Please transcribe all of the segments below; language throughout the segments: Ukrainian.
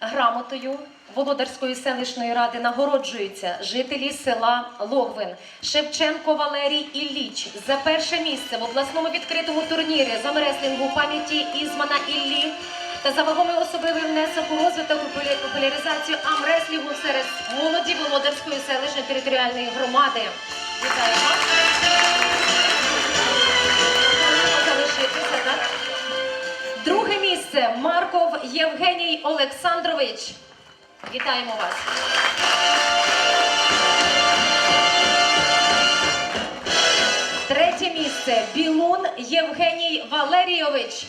Грамотою Володарської селищної ради нагороджуються жителі села Логвин Шевченко Валерій Ілліч за перше місце в обласному відкритому турнірі з амреслінгу пам'яті Ізмана Іллі та за вагомий особливий внесок у розвиток популяризацію амреслінгу серед молоді Володарської селищної територіальної громади. Вітаємо! Євгеній Олександрович. Вітаємо вас. Третє місце Білун Євгеній Валерійович.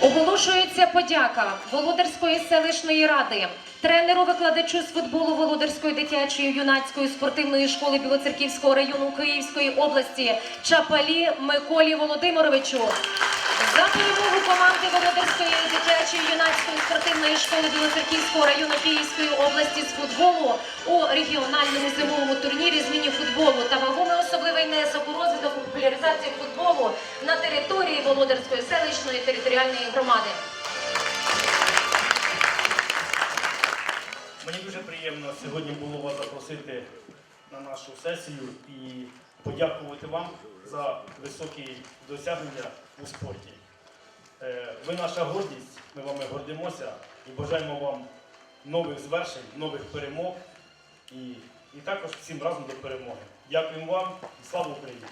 Оголошується подяка Володарської селищної ради, тренеру викладачу з футболу Володарської дитячої юнацької спортивної школи Білоцерківського району Київської області Чапалі Миколі Володимировичу. За перемогу команди Володарської дитячої юнацької спортивної школи Білоцерківського району Київської області з футболу у регіональному зимовому турнірі з міні-футболу та вагомий особливий внесок у розвиток і популяризацію футболу на території Володарської селищної територіальної громади. Мені дуже приємно сьогодні було вас запросити на нашу сесію і подякувати вам за високі досягнення у спорті. Е, Ви наша гордість, ми вами гордимося і бажаємо вам нових звершень, нових перемог і, і також всім разом до перемоги. Дякуємо вам і слава Україні!